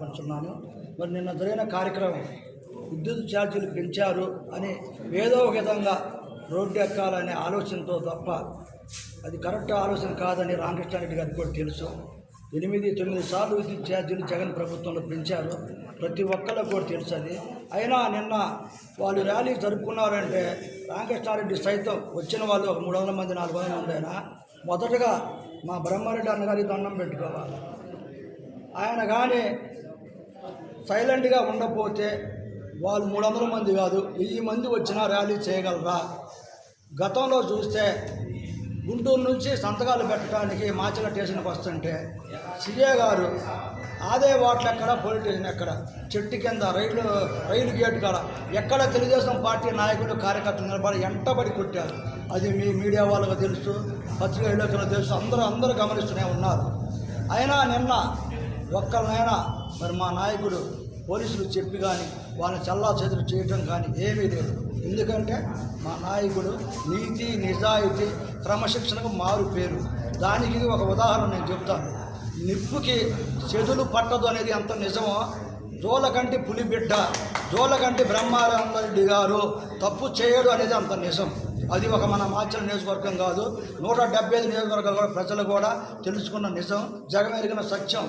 పంచున్నాను మరి నిన్న జరిగిన కార్యక్రమం విద్యుత్ ఛార్జీలు పెంచారు అని ఏదో ఒక విధంగా రోడ్డు ఎక్కాలనే ఆలోచనతో తప్ప అది కరెక్ట్ ఆలోచన కాదని రామకృష్ణారెడ్డి గారికి కూడా తెలుసు. ఎనిమిది తొమ్మిది సార్లు విద్యుత్ ఛార్జీలు జగన్ ప్రభుత్వంలో పెంచారు. ప్రతి ఒక్కళ్ళకు కూడా తెలుసు అది. అయినా నిన్న వాళ్ళు ర్యాలీ జరుపుకున్నారంటే రామకృష్ణారెడ్డి సైతం వచ్చిన వాళ్ళు ఒక మూడు వందల మంది నాలుగు వందల మంది అయినా మొదటగా మా బ్రహ్మారెడ్డి అన్నగారి దండం పెట్టుకోవాలి. ఆయన కానీ సైలెంట్గా ఉండకపోతే వాళ్ళు మూడు వందల మంది కాదు వెయ్యి మంది వచ్చినా ర్యాలీ చేయగలరా? గతంలో చూస్తే గుంటూరు నుంచి సంతకాలు పెట్టడానికి మాచల స్టేషన్కి వస్తుంటే సిఏ గారు ఆదే వాట్లు ఎక్కడ పోలీస్ స్టేషన్ ఎక్కడ? చెట్టు కింద రైలు రైలు గేట్ కాడ. ఎక్కడ తెలుగుదేశం పార్టీ నాయకులు కార్యకర్తలు నిలబడి ఎంటబడి కొట్టారు? అది మీ మీడియా వాళ్ళకు తెలుసు పత్రిక విలేకరులకు తెలుసు అందరూ అందరూ గమనిస్తూనే ఉన్నారు. అయినా నిన్న ఒక్కరినైనా మరి మా నాయకుడు పోలీసులు చెప్పి కానీ వాళ్ళని చల్లా చెదురు చేయటం కానీ ఏమీ లేదు. ఎందుకంటే మా నాయకుడు నీతి నిజాయితీ క్రమశిక్షణకు మారు పేరు. దానికి ఒక ఉదాహరణ నేను చెప్తాను నిప్పుకి చెదులు పట్టదు అనేది ఎంత నిజమో జోలకంటి పులిబిడ్డ జోలకంటి బ్రహ్మానందరెడ్డి గారు తప్పు చేయడు అనేది అంత నిజం. అది ఒక మన మాచల నియోజకవర్గం కాదు. నూట డెబ్బై ఐదు నియోజకవర్గాలు కూడా ప్రజలు కూడా తెలుసుకున్న నిజం జగమెరిగిన సత్యం.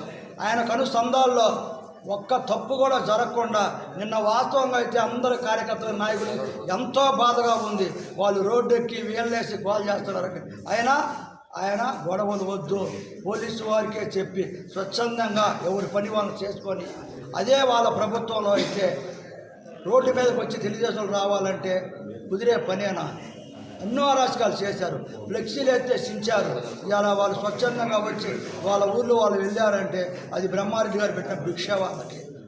ఆయన కనుసంధాల్లో ఒక్క తప్పు కూడా జరగకుండా నిన్న వాస్తవంగా అయితే అందరు కార్యకర్తల నాయకులు ఎంతో బాధగా ఉంది. వాళ్ళు రోడ్డు ఎక్కి వీళ్ళేసి కాల్ చేస్తున్నారు. అయినా ఆయన గొడవలు వద్దు. పోలీసు వారికే చెప్పి స్వచ్ఛందంగా ఎవరి పని వాళ్ళు చేసుకొని అదే వాళ్ళ ప్రభుత్వంలో అయితే రోడ్డు మీదకి వచ్చి తెలుగుదేశం రావాలంటే కుదిరే పనేనా? ఎన్నో అరాచకాలు చేశారు. ఫ్లెక్సీలు అయితే చించారు ఇవాళ వాళ్ళు స్వచ్ఛందంగా వచ్చి వాళ్ళ ఊర్లో వాళ్ళు వెళ్ళారంటే అది బ్రహ్మారెడ్డి గారు పెట్టిన భిక్ష వాళ్ళకి.